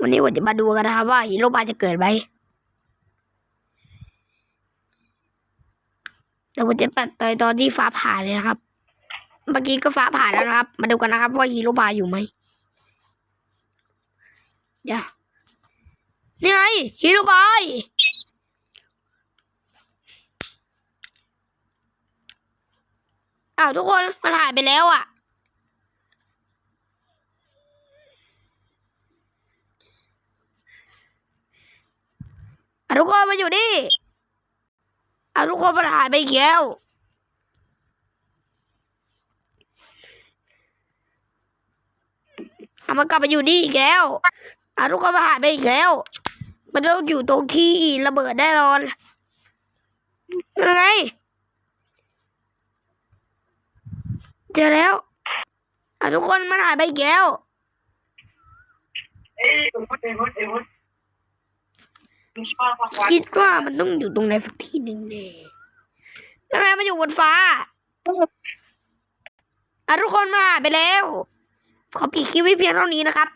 วันนี้ผมจะมาดูกันนะครับว่าฮีโร่บาจะเกิดไหมเดี๋ยวผมจะปัดต่อยตอนที่ฟ้าผ่าเลยนะครับ เมื่อกี้ก็ฟ้าผ่าแล้วนะครับ มาดูกันนะครับ ว่าฮีโร่บาอยู่ไหมเดี๋ยวนี่ไงฮีโร่บายอ้าวทุกคนมันหายไปแล้วอะ ทุกคนมาอยู่นี่อะทุกคนมันหายไปอีกแล้วอะมันกลับมาอยู่นี่อีกแล้วอะทุกคนมันหายไปอีกแล้ว มันต้องอยู่ตรงที่ระเบิดแน่นอนยังไงเจอแล้วอะทุกคนมันหายไปอีกแล้ว คิดว่ามันต้องอยู่ตรงไหนสักที่หนึ่งแน่ยังไงมันอยู่บนฟ้าอะทุกคนมาหาไปแล้ว ขอปิดคลิปไว้เพียงเท่านี้นะครับ